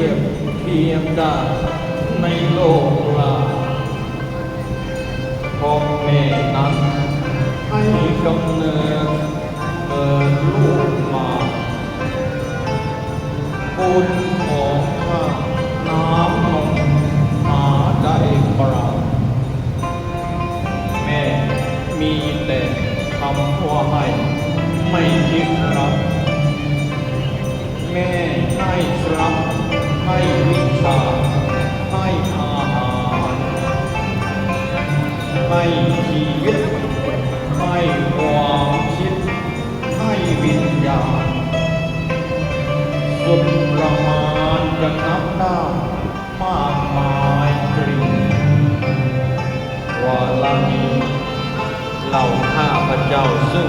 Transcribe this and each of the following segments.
ทียบเทียมได้ในโลกลาพ่อแม่นั้นให้กำเนิดเกิดลูกมาคุณของข้าน้ำนมหาได้เปล่าแม่มีแต่คำว่าให้ไม่คิดรับแม่ให้รัพย์ให้ วิชาให้อาหารให้ชีวิตให้ความคิดให้วิญญาณสุดประมาณจะนับได้มากมายกลิ่นว่าละนี้เหล่าข้าพระเจ้าซึ่ง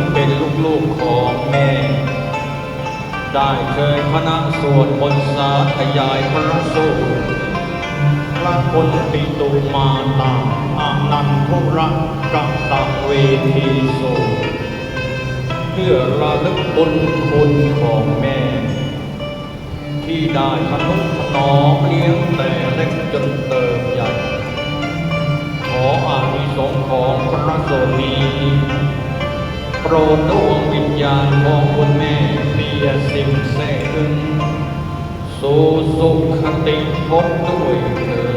ได้เคยพนะสวดบนต์สาธยายพระสูตรพระพลปิตุมาตาอานันทุระกัตตะเวทีโสเพื่อระลึกบุญคุณของแม่ ที่ได้ทนุถนอมเลี้ยงแต่เล็กจนเติบใหญ่ ขออานิสงส์ของพระโสนีโปรดดวงวิ ญาณของคุณแม่เมียสิ่งแท้ถึงสู่สุขติพบด้วยเถิด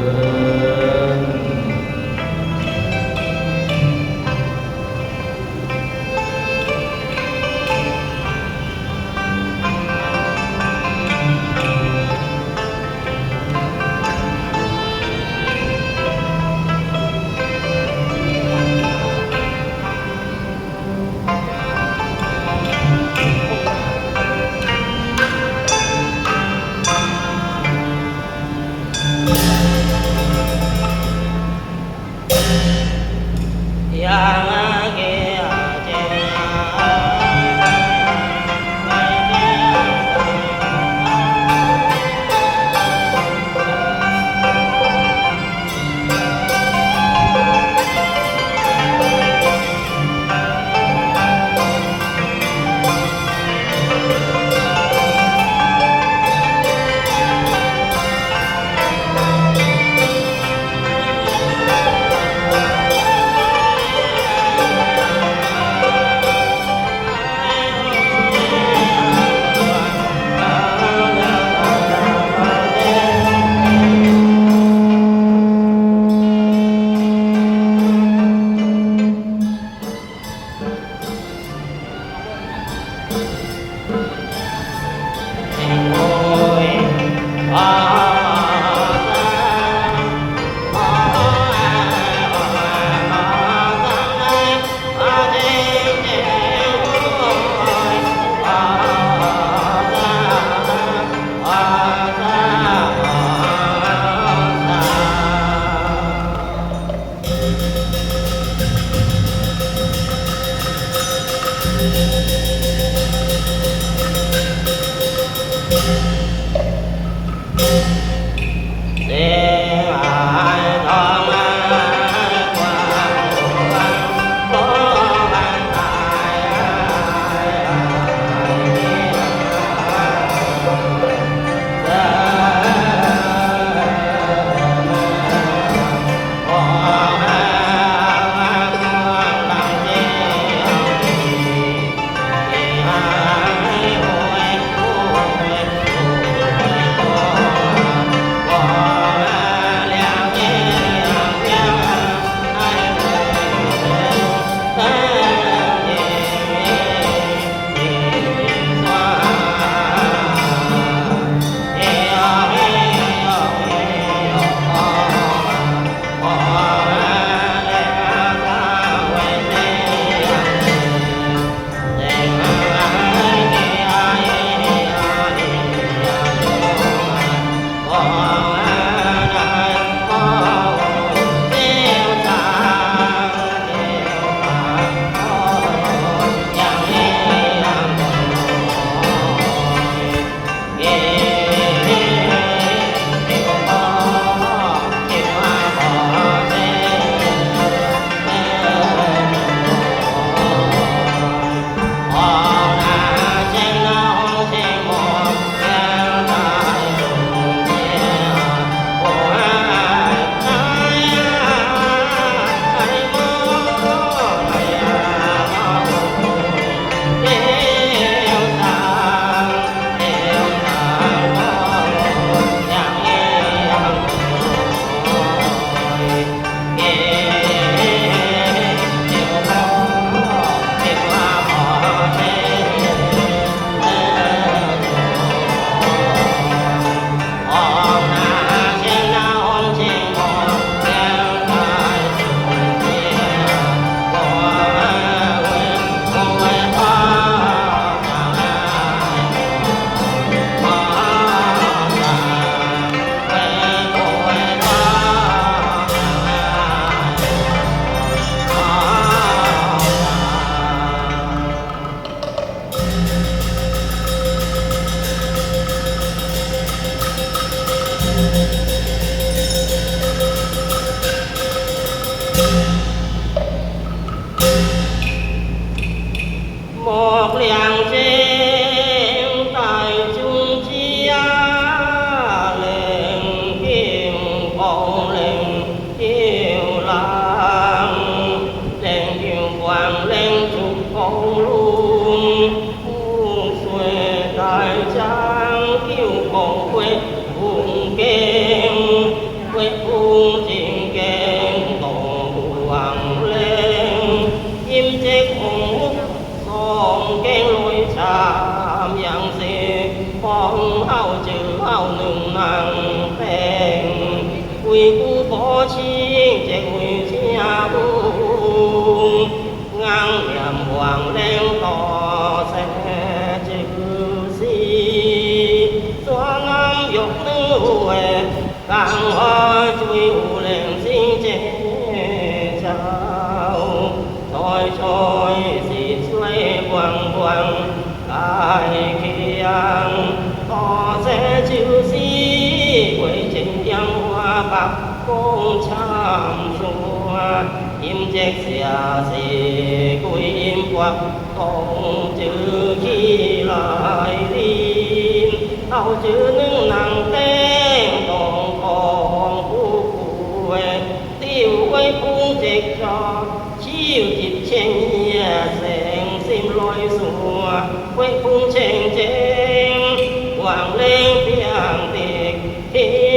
感化最無量師者咒，在在是水滾滾，大氣揚，多謝照師為情音化百工參數，兼職時啊是歸國共主起來念，後主能能的。dịch cho chiều dịp chen nhà sẹn xin lôi sùa quay phung chen chen hoàng lên phiền tiệc khi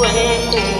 我的。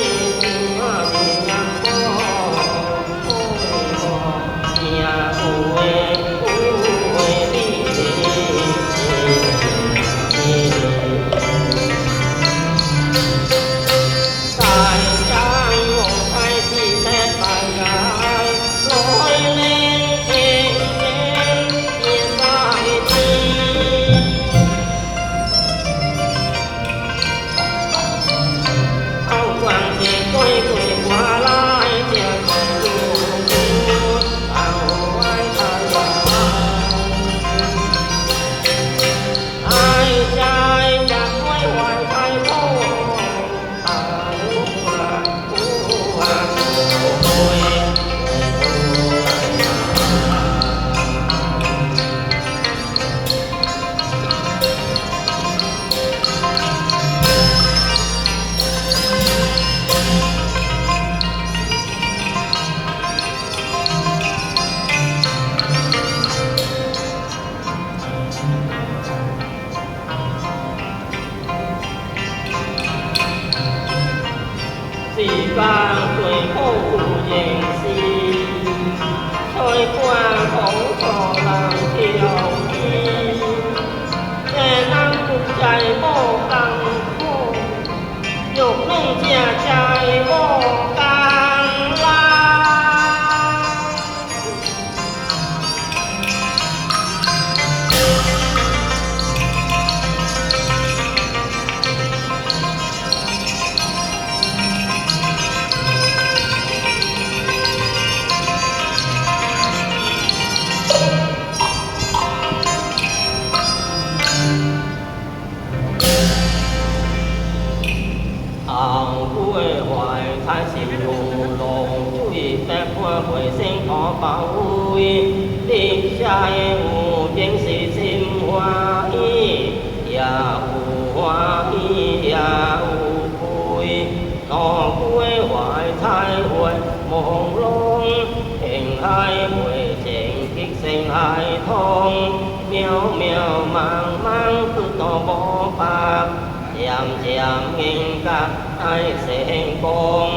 làm chiang nghinh các ai sinh con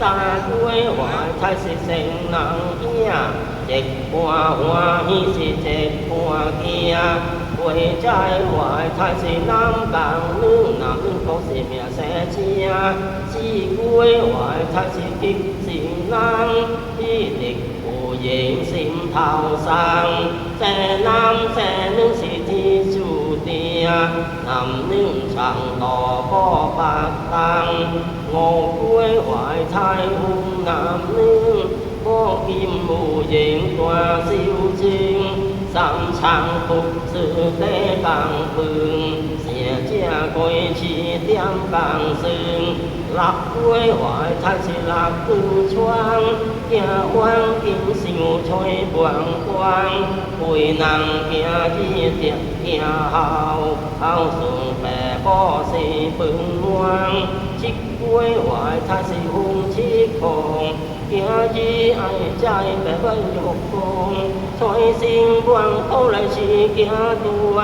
xa cuối hoa thái si sinh nặng kia dịch qua hoa hi si chết qua kia quỷ trái hoài thái si nam càng nữ nam có si mẹ sẽ chia chi cuối hoài thái si kinh si năng hi địch cô dễ xin thao sang sẽ nam sẽ nữ si thi chúa นำนิ่งสั่งต่อพ่อปากตังงอกล้วยหวายไทยหุ่นน้ำนิ่งพ่อกิมบูเยงตัวซิวจิงสำช่างตุกสื่อเตกังปึง 子在共分，成正归市点共生，六月怀才是六根窗，行弯金想吹光光，为人行日直行后，后顺白宝是分满，七月怀才是风七空。tiếng chi ai trái bé vân dục cùng thôi xin quang khâu lại chỉ kia tua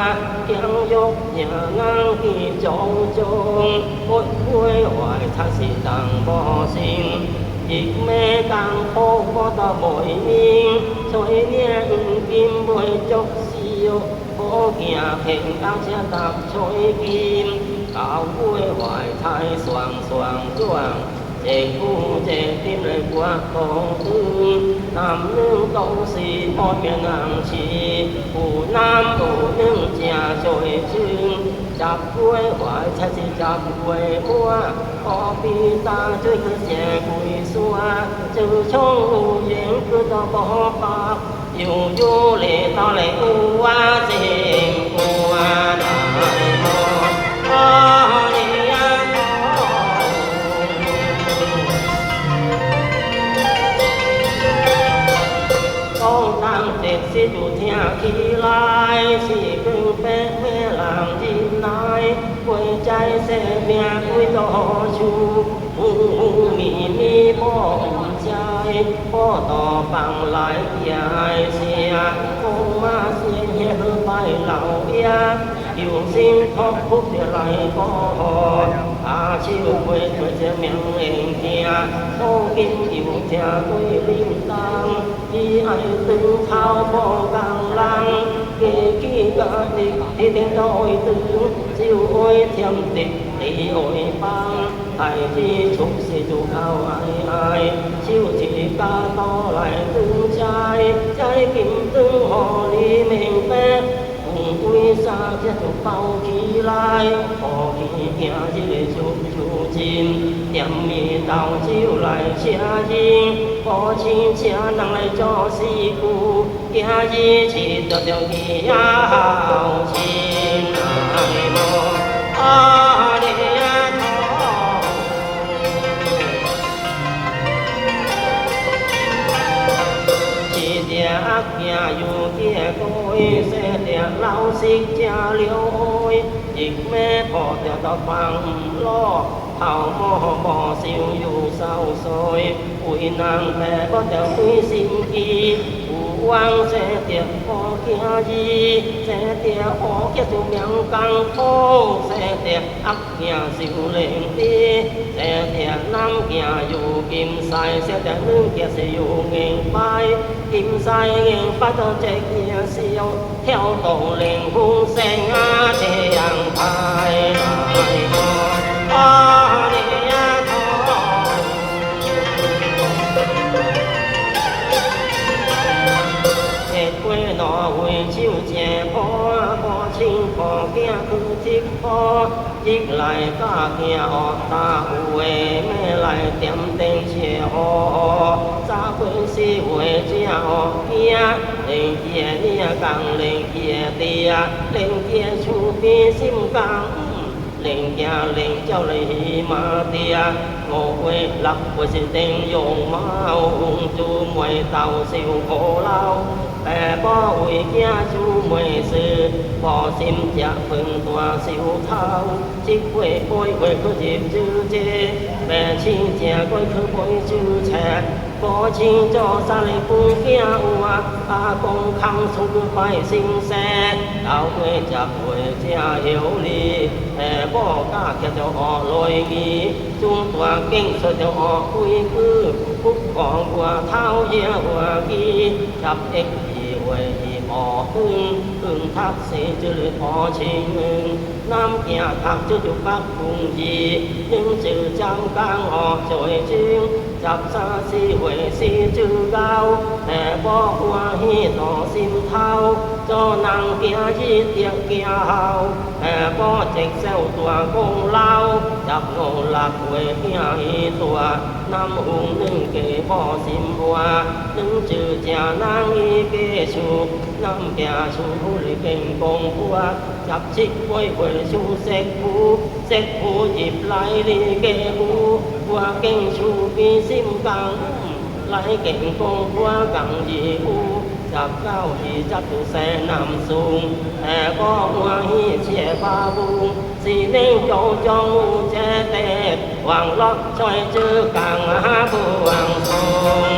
kiang dục nhà ngang kỳ chỗ chung ôi cuối hoài thật sĩ tàng bò xin dịch mê càng khô có ta bội miên thôi niên kim bội chốc siêu bố kia hiện đang sẽ tạp trôi kim cao vui hoài thái soàng soàng soàng chạy cung chạy tim lại qua cầu tương nam nương cầu sĩ có miền nam chi phủ nam cầu nương trà trời chương chạp cuối hoài cha chỉ chạp cuối hoa. Có bi ta chơi cứ trẻ cùi xua. Chữ trong hù diễn cứ cho bỏ bạc dù du lệ ta lệ u hoa dền qua đại mô เที่อาคีลายสี่กึ่งแป็งเมื่อหลังที่นายป่วยใจเสียเมียคุยต่อชูหูมีมีพ่ออุ่ใจพ่อต่อปังหลายเปียเสียคงมาเสียเฮีอไปเหล่าเบียอยู่สิ่งทบทุกเท่าไรก็ ta chi vô quê cửa chế miệng hình kia không kinh chịu trẻ quê linh tăng chi ai tính thao bộ càng lang kê kỳ cả đi thì đến đôi tư chiều ôi thiêm tịch thì ôi băng tại chi chúc sĩ chủ cao ai ai chiều chỉ ca to lại tương trai trái kim tương hồ ly mình phép cùng quy xa chất bao kỳ lai hồ kỳ kia chỉ để chúa chín, tiệm mì tàu chiều lại chia gì có chi chia nặng lại cho si cụ kia gì chỉ được điều kia chi. Nặng mô, a đi chỉ tiếc kia dù kia sẽ tiếc lao xích cha liêu ôi. Dịch mê bỏ tiếc tao bằng lo. เอาหม้อบ่อสิวอยู่เศร้าซอยอุ้ยนางแพ้ก็จะคุยสิ่งกีผู้วางเสเตียโอเกียยีเสเตียโอเกียสุเมียงกังโพเสเตียอักเกียสิวเล่งตีเสเตียน้ำเกียอยู่กิมใสเสเตียนึ่งเกียสิอยู่เงียงไปกิมใสเงียงไปเธอเจเกียเสียวเที่ยวโตเล่งหูแสงอาเทียงไป จิกไหลกาเกียออกตาอุเวไม่ไหลเต็มเต็งเชียอซาคุนซีหวยเชียอเกียเล่งเกียเนี่ยกังเล่งเกียเตียเล่งเกียชูปีซิมกังเล่งยาเล่งเจ้าเลยมาเตียโง่เวลักเวสิเต็งยงมาองจูมวยเต่าสิวโกเล่า แต่บ่อุยแกียชูมวยซื้อบ่สิมจะพึงตัวสิวเท้าจิกป่วยป่วยป่วยก็อจีบจื้อเจแม่ชิงเจียก้อยคือป่วยจื้อแฉะบ่ชิงจอสาลิปูเกียอัวอากงคำสุงไปสิงแสดาวเวจับหวยเจียเอวลีแต่บ่กล้าแกจะออลอยงี้จุงตัวเก่งสดจะออคุยคือคุกของหัวเท้าเยียหัวกีจับเอก Mùa ยเฮาแต่ก็เจ็กเซวตัวคงเล่าจับโนหลักเวเฮียอีตัวน้ำหุงหนึ่งเกพ่อสิมหัวหนึ่งจือเจียนางอีเกชูน้ำแก่ชูผู้ลิเก่งกงพัวจับชิกไว้ไว้ชูเสกผู้เสกผูหยิบไหลลีเกหูหัวเก่งชูปีซิมกังไหลเก่งกงพัวกังยีหูจับเก้าหีจับตัวแสนำสูงแต่ก็หัวหีเชียบาบุงสีเน่งโจจองอูแจเตดหวังล็อกช่วยจือกังหาบวงทรง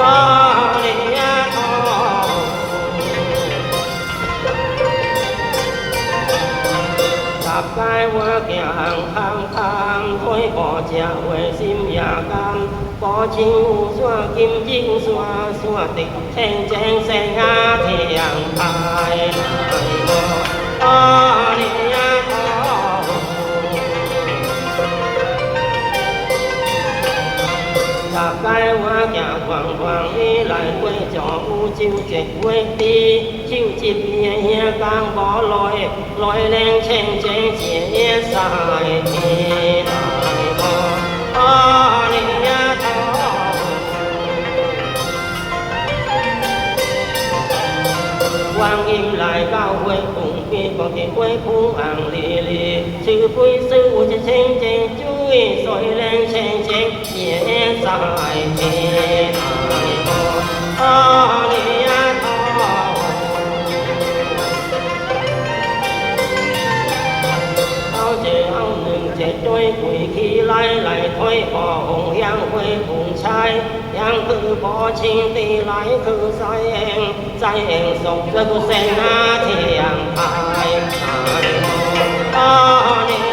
ก็เกับกายว่าแก่ห่างทางทางค่อยก่อเจียเวยซิมยาก 黄黄的来归照乌照直归地，照接夜夜更 bỏ 来来靓清清夜晒大个啊你。quang im lại bao quên cùng khi còn thì quê phú hàng lì lì sư quý sư của chân chân chân chú 水人千千也在天来啊里头，到这后人这对鬼起来来推火红香灰红柴，香去火青地来去西，西熟这个生啊天台，啊里。